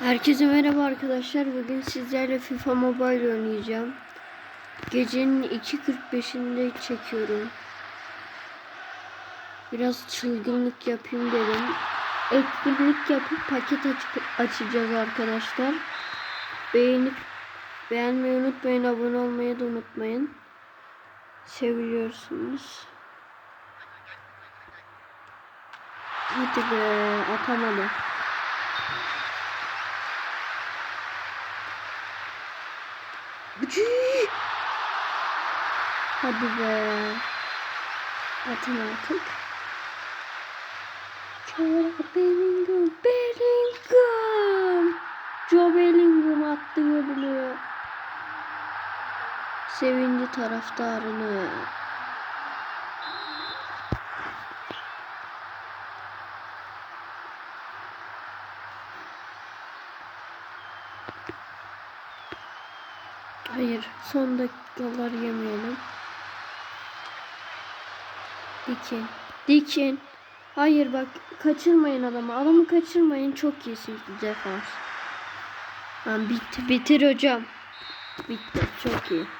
Herkese merhaba arkadaşlar. Bugün sizlerle FIFA Mobile oynayacağım. Gecenin 2.45'inde çekiyorum. Biraz çılgınlık yapayım dedim. Etkinlik yapıp paket aç- açacağız arkadaşlar. Beğenip beğenmeyi unutmayın. Abone olmayı da unutmayın. Seviyorsunuz. Hadi be atamadı. Hadi be. Atın artık. Joe Bellingham. Bellingham. Joe Bellingham attı golünü. Sevindi taraftarını. Hayır, son dakikalar yemeyelim. Dikin. Dikin. Hayır bak kaçırmayın adamı. Adamı kaçırmayın. Çok iyisiniz defans. Tamam bitti. Bitir hocam. Bitti. Çok iyi.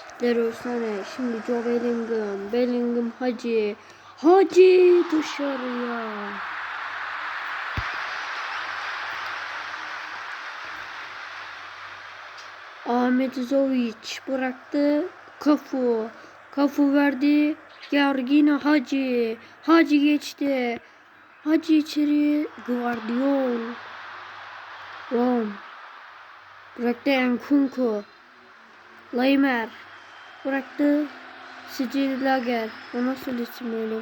Leroy Sané. Şimdi Joe Bellingham. Bellingham Hacı. Hacı dışarıya. Ahmet Zovic bıraktı. Kafu. Kafu verdi. Gergina Hacı. Hacı geçti. Hacı içeri. Guardiol. Rom. Bıraktı Enkunku. Laimer. Bıraktı Sicil Lager. O nasıl isim öyle?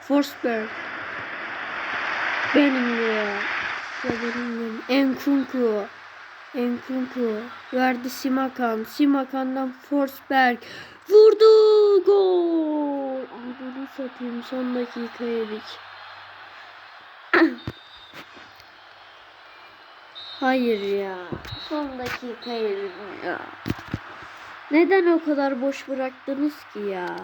Forsberg. Bellingham. Ya Bellingham. Enkunku. Enkunku. Verdi Simakan. Simakan'dan Forsberg. Vurdu. Gol. Anadolu satayım. Son dakika yedik. Hayır ya. Son dakika yedim ya. Neden o kadar boş bıraktınız ki ya?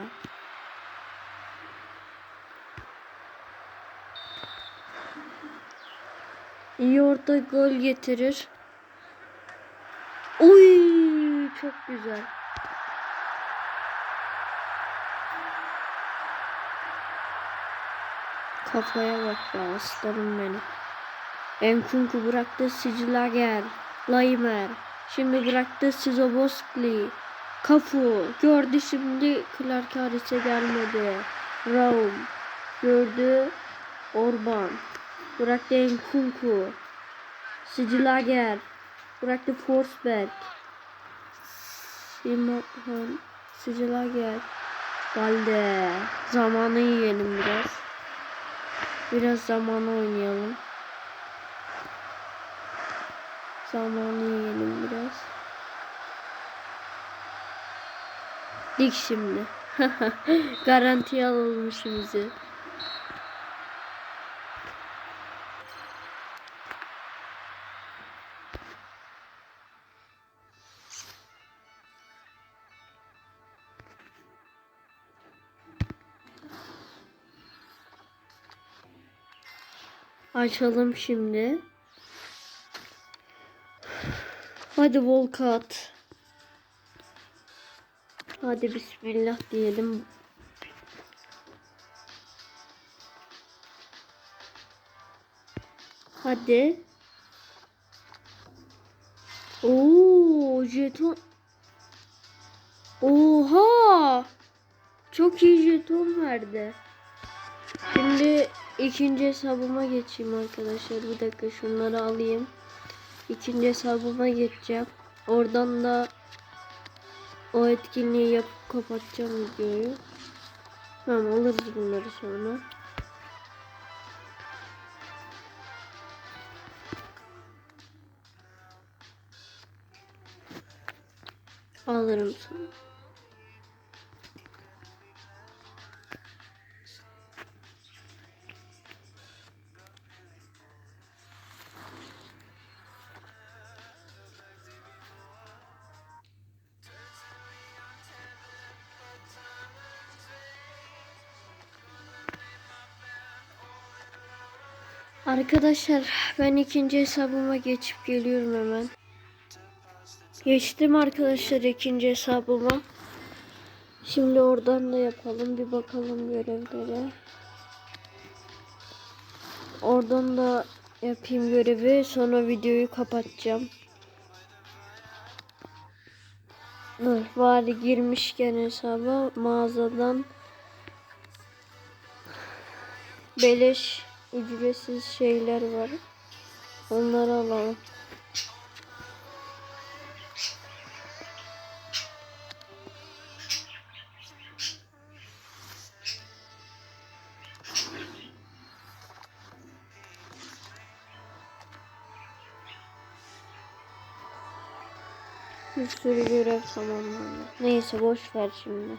İyi orta gol getirir. Oy çok güzel. Kafaya bak ya aslanım benim. Enkunku bıraktı Sicilager. Laimer. Şimdi bıraktı Sizoboskli. Kafu. Gördü şimdi Clark Harris'e gelmedi. Raum. Gördü. Orban. Bıraktı Enkunku. Sicilager. Bıraktı Forsberg. Simahan. Sicilager. Balde. Zamanı yiyelim biraz. Biraz zamanı oynayalım. Zamanı yiyelim biraz. Dik şimdi. Garantiye alalım işimizi. Açalım şimdi. Hadi Volkat. Hadi bismillah diyelim. Hadi. Oo, jeton. Oha! Çok iyi jeton verdi. Şimdi ikinci hesabıma geçeyim arkadaşlar. Bir dakika şunları alayım. İkinci hesabıma geçeceğim. Oradan da o etkinliği yapıp kapatacağım videoyu. Tamam alırız bunları sonra. Alırım sonra. Arkadaşlar ben ikinci hesabıma geçip geliyorum hemen. Geçtim arkadaşlar ikinci hesabıma. Şimdi oradan da yapalım bir bakalım görevlere. Oradan da yapayım görevi sonra videoyu kapatacağım. Bari girmişken hesaba mağazadan beleş ücretsiz şeyler var. Onları alalım. Bir sürü görev tamamlandı. Neyse boş ver şimdi.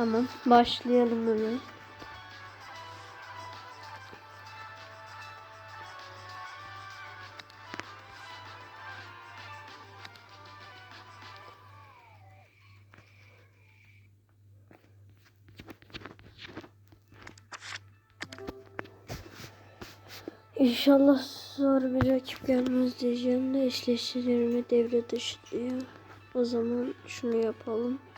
Tamam başlayalım hemen. İnşallah zor bir rakip gelmez diyeceğim de eşleştirme devre dışı diyor. O zaman şunu yapalım.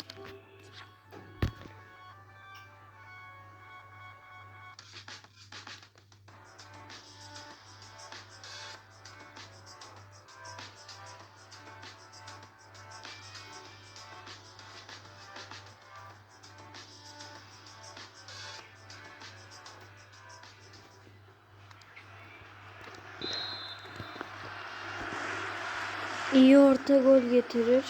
İyi orta gol getirir.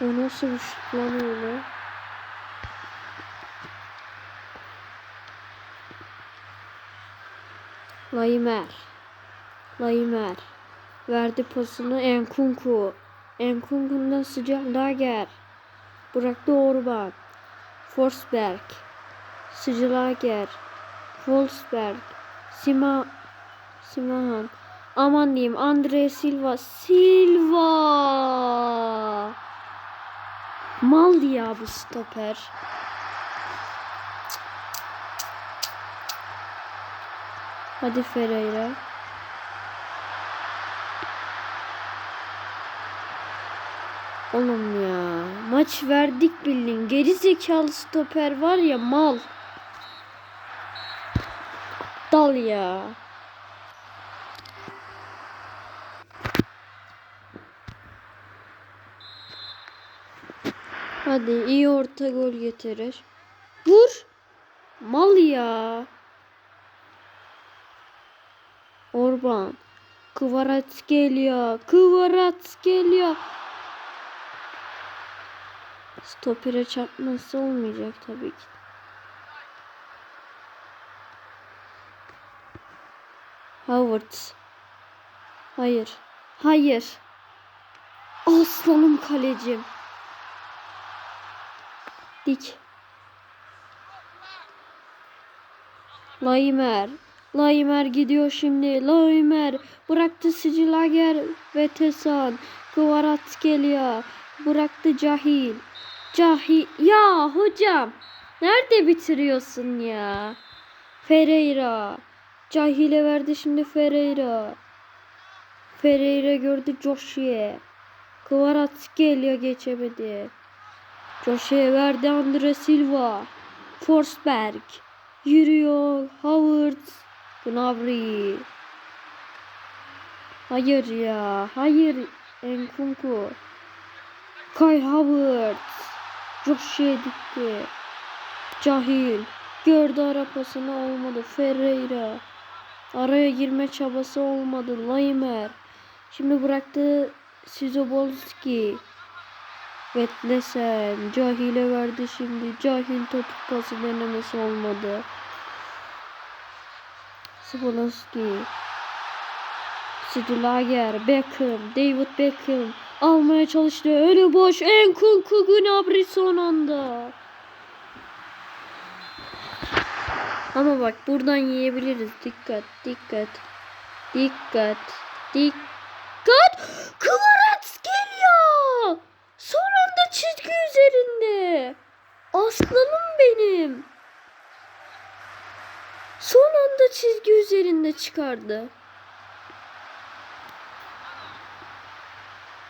O nasıl bir şut lan öyle? Laimer. Laimer. Verdi pasını Enkunku. Enkunku'ndan sıcak Lager. Bıraktı Orban. Forsberg. Sıcılager. Wolfsberg. Sima Simahan. Aman diyeyim Andre Silva. Silva. Mal ya bu stoper. Hadi Ferreira. Oğlum ya. Maç verdik bildiğin. Geri zekalı stoper var ya mal. Dal ya. Hadi iyi orta gol getirir. Vur. Mal ya. Orban. Kıvarat geliyor. Kıvarat geliyor. Stopere çarpması olmayacak tabii ki. Howard. Hayır. Hayır. Aslanım kalecim. Dik. Laimer. Laimer gidiyor şimdi. Laimer bıraktı Sicilager ve Tesan. Kvarat geliyor. Bıraktı Cahil. Cahil. Ya hocam. Nerede bitiriyorsun ya? Ferreira. Cahile verdi şimdi Ferreira. Ferreira gördü Joshie. Kvarat geliyor geçemedi. Joshua verdi Andre Silva. Forsberg. Yürüyor. Howard. Gnabry. Hayır ya. Hayır. Enkunku. Kai Howard. Joshua gitti. Cahil. Gördü arapasını olmadı. Ferreira. Araya girme çabası olmadı. Laimer. Şimdi bıraktı Sizobolski. Vetlesen. Cahile verdi şimdi. Cahil topuk pası denemesi olmadı. Sibolski. Sidulager. Beckham. David Beckham. Almaya çalıştı. Önü boş. Enkunku Gnabry son anda. Ama bak buradan yiyebiliriz. Dikkat, dikkat. Dikkat. Dikkat. Kıvarats geliyor. Son anda çizgi Aslanım benim. Son anda çizgi üzerinde çıkardı.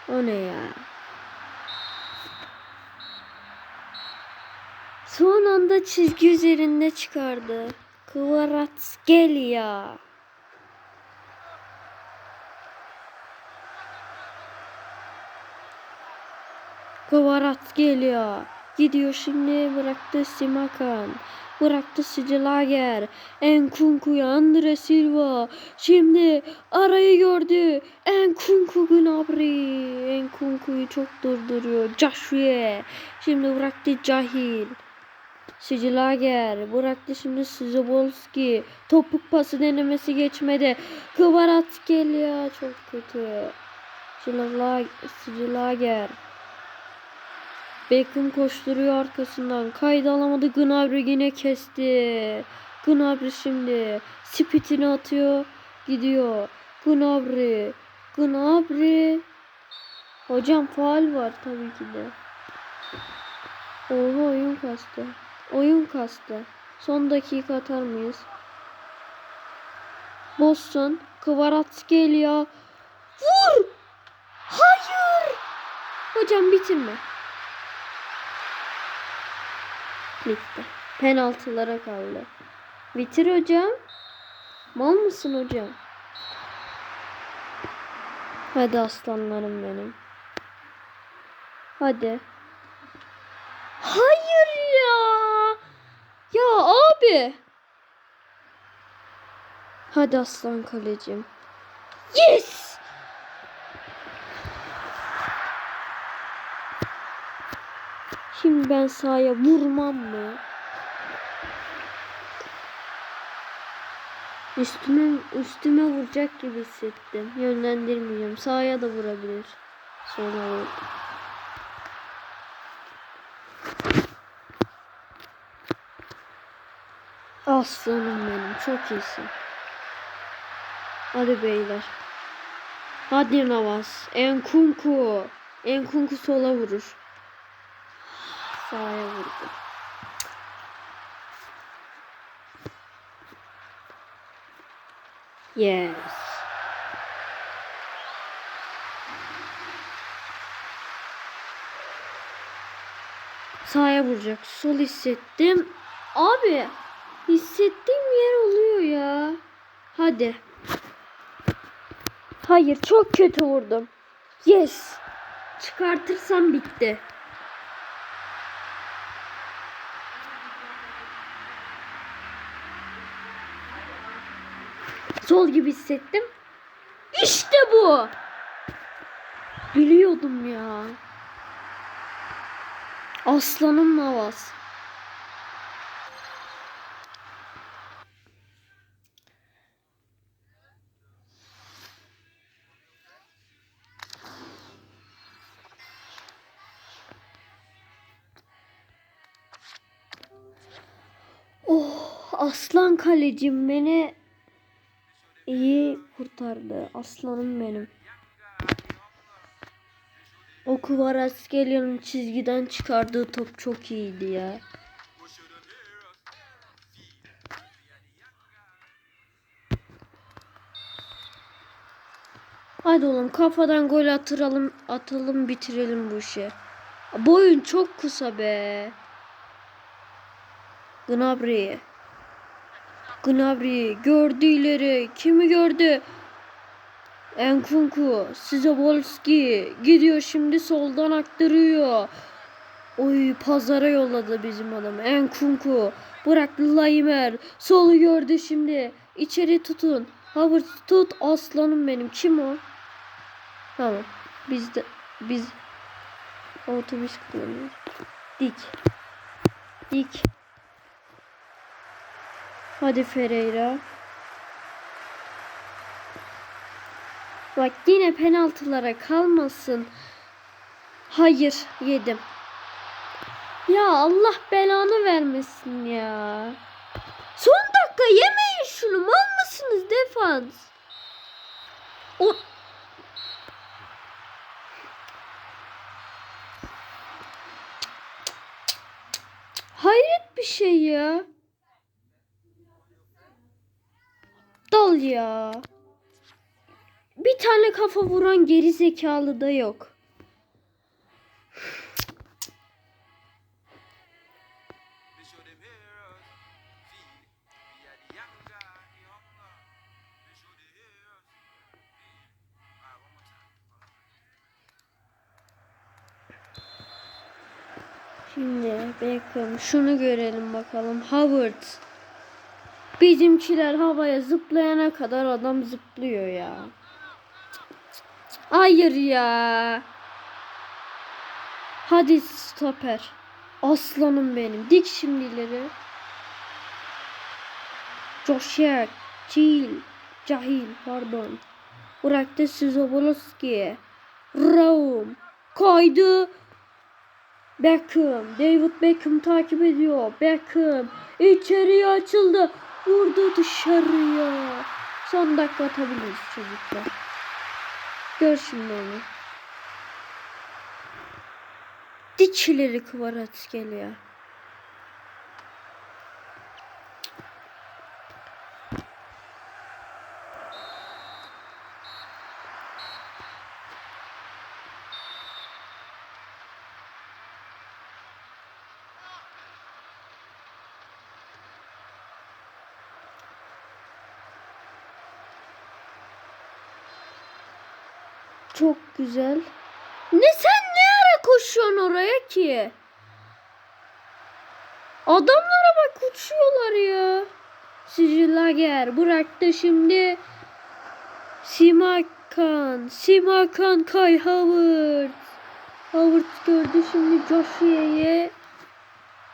O ne ya? Son anda çizgi üzerinde çıkardı. Kıvarats gel ya. Kıvarats geliyor. Gidiyor şimdi bıraktı Simakan. Bıraktı Sicilager. Enkunku'ya Andre Silva. Şimdi arayı gördü. Enkunku Gnabry. Enkunku'yu çok durduruyor. Joshua. Şimdi bıraktı Cahil. Sicilager bıraktı şimdi Sizobolski. Topuk pası denemesi geçmedi. Kıvarat geliyor çok kötü. Sicilag- Sicilager. Beckham koşturuyor arkasından. Kaydı alamadı. Gnabry yine kesti. Gnabry şimdi spitini atıyor. Gidiyor. Gnabry. Gnabry. Hocam faal var tabii ki de. Oha oyun kastı. Oyun kastı. Son dakika atar mıyız? Boston. Kıvarat geliyor. Vur! Hayır! Hocam bitirme. Bitti. Penaltılara kaldı. Bitir hocam. Mal mısın hocam? Hadi aslanlarım benim. Hadi. Hayır ya. Ya abi. Hadi aslan kalecim. Yes. Şimdi ben sahaya vurmam mı? Üstüme üstüme vuracak gibi hissettim. Yönlendirmeyeceğim. Sahaya da vurabilir. Sonra vurdu. Aslanım benim. Çok iyisin. Hadi beyler. Hadi Navas. Enkunku. Enkunku sola vurur. Sağa vurdu. Yes. Sağa vuracak. Sol hissettim. Abi hissettiğim yer oluyor ya. Hadi. Hayır çok kötü vurdum. Yes. Çıkartırsam bitti. Sol gibi hissettim. İşte bu. Biliyordum ya. Aslanım Navas. Oh aslan kalecim beni iyi kurtardı. Aslanım benim. O Kvaratskhelia çizgiden çıkardığı top çok iyiydi ya. Hadi oğlum kafadan gol atıralım, atalım bitirelim bu işi. Boyun çok kısa be. Gnabry. Gnabry gördü ileri. Kimi gördü? Enkunku. Sizobolski. Gidiyor şimdi soldan aktarıyor. Oy pazara yolladı bizim adam. Enkunku. Bıraktı Laimer. Solu gördü şimdi. İçeri tutun. Havertz tut. Aslanım benim. Kim o? Tamam. Biz de biz otobüs kullanıyoruz. Dik. Dik. Hadi Ferreira. Bak yine penaltılara kalmasın. Hayır yedim. Ya Allah belanı vermesin ya. Son dakika yemeyin şunu. Mal mısınız defans? O Hayret bir şey ya. Dal ya. Bir tane kafa vuran geri zekalı da yok. Şimdi Beckham şunu görelim bakalım. Howard. Bizimkiler havaya zıplayana kadar adam zıplıyor ya. Hayır ya. Hadi stoper. Aslanım benim. Dik şimdi ileri. Cil. Cahil pardon. Bıraktı Sizoboloski'ye. Raum. Kaydı. Beckham. David Beckham takip ediyor. Beckham. içeriye açıldı. Vurdu dışarıya. Son dakika atabiliriz çocuklar. Gör şimdi onu. Dikçileri kıvarat geliyor. Çok güzel. Ne sen ne ara koşuyorsun oraya ki? Adamlara bak uçuyorlar ya. Sicilager bıraktı şimdi. Simakan. Simakan Kai Howard. Howard gördü şimdi Joshua'yı.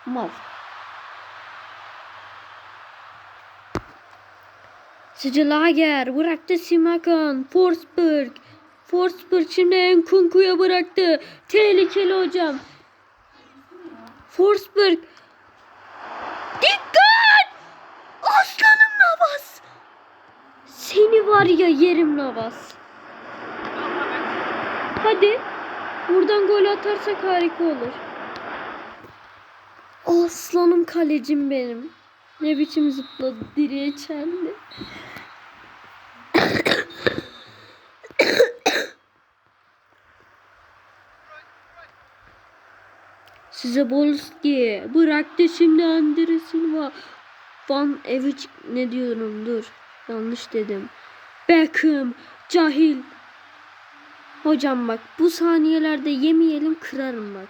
Mal. Sicilager bıraktı Simakan. Forsberg. Forsberg şimdi Nkunku'ya bıraktı. Tehlikeli hocam. Forsberg. Dikkat! Aslanım Navas. Seni var ya yerim Navas. Hadi. Buradan gol atarsak harika olur. Aslanım kalecim benim. Ne biçim zıpladı direğe çeldi. Size Bolski bıraktı şimdi Andre Silva. Van Evic ne diyorum dur. Yanlış dedim. Beckham cahil. Hocam bak bu saniyelerde yemeyelim kırarım bak.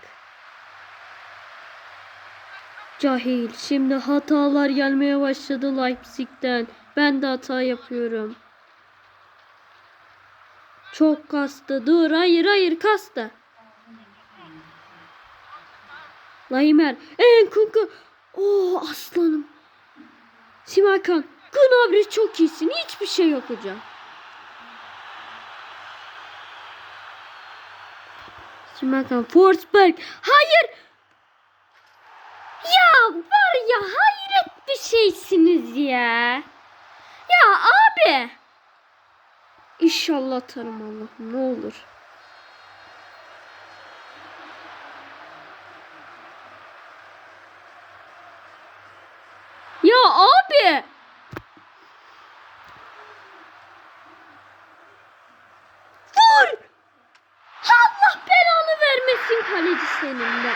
Cahil. Şimdi hatalar gelmeye başladı Leipzig'ten. Ben de hata yapıyorum. Çok kastı. Dur hayır hayır kastı. Laimer. Enkunku. Oo aslanım. Simakan. Gnabry çok iyisin. Hiçbir şey yok hocam. Simakan. Forsberg. Hayır. Ya var ya hayret bir şeysiniz ya. Ya abi. İnşallah atarım Allah'ım ne olur. Ya abi. Vur. Allah belanı vermesin kaleci seni.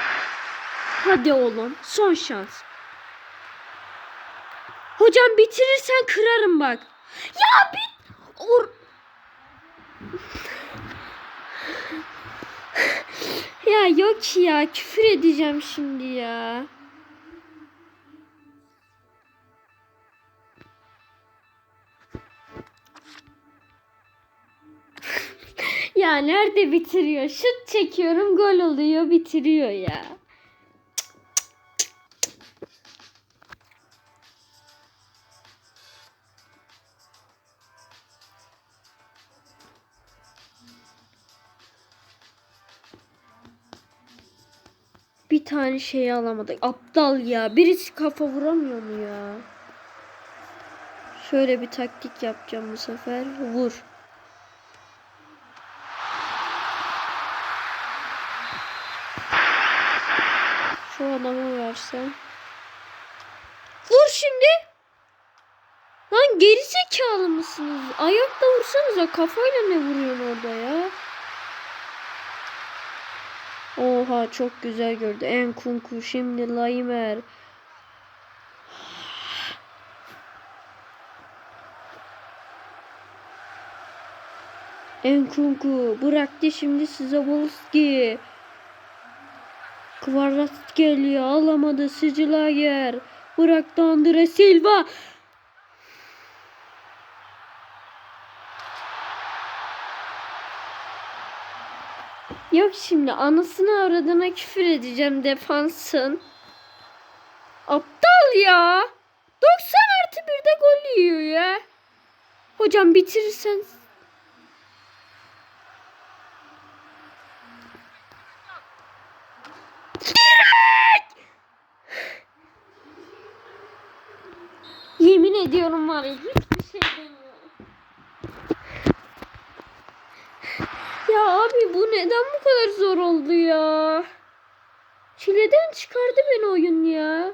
Hadi oğlum. Son şans. Hocam bitirirsen kırarım bak. Ya bit... Or... ya yok ya. Küfür edeceğim şimdi ya. Ya nerede bitiriyor? Şut çekiyorum gol oluyor bitiriyor ya. Bir tane şey alamadık. Aptal ya. Birisi kafa vuramıyor mu ya? Şöyle bir taktik yapacağım bu sefer. Vur. Şu adamı versen. Vur şimdi. Lan geri zekalı mısınız? Ayakla vursanıza kafayla ne vuruyorsun orada ya? Oha çok güzel gördü. Enkunku şimdi Laimer. Enkunku bıraktı şimdi size Volski. Kvarat geliyor alamadı Sicilager. Bıraktı Andre Silva. Yok şimdi anasını aradığına küfür edeceğim defansın. Aptal ya. 90 artı 1'de gol yiyor ya. Hocam bitirirsen. Yemin ediyorum var ya hiçbir şey demiyorum. Ya abi bu neden bu kadar zor oldu ya? Çileden çıkardı beni oyun ya.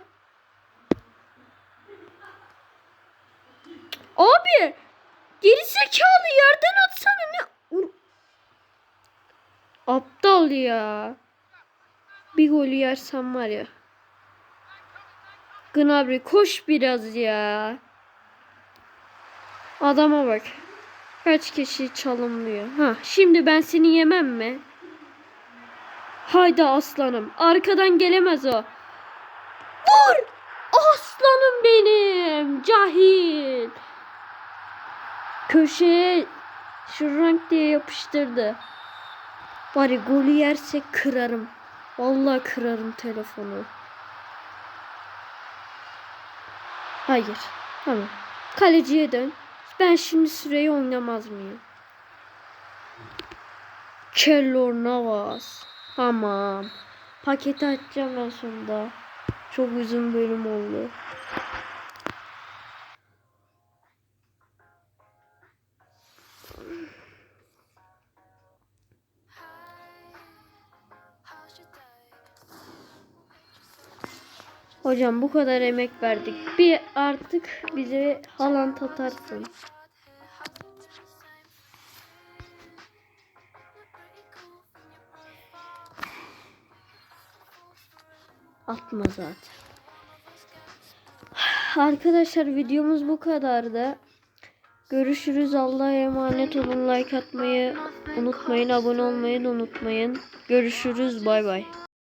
Abi geri zekalı yerden atsana ne? Aptal ya. Bir golü yersem var ya. Gnabry koş biraz ya. Adama bak. Kaç kişi çalımlıyor. Ha, şimdi ben seni yemem mi? Haydi aslanım. Arkadan gelemez o. Vur! Aslanım benim. Cahil. Köşeye şu rank diye yapıştırdı. Bari golü yersek kırarım. Vallahi kırarım telefonu. Hayır. Tamam. Kaleciye dön. Ben şimdi süreyi oynamaz mıyım? Kellor Navas. Tamam. Paketi açacağım ben sonunda. Çok uzun bölüm oldu. Hocam bu kadar emek verdik. Bir artık bize Haaland atarsın. Atma zaten. Arkadaşlar videomuz bu kadardı. Görüşürüz. Allah'a emanet olun. Like atmayı unutmayın. Abone olmayı da unutmayın. Görüşürüz. Bay bay.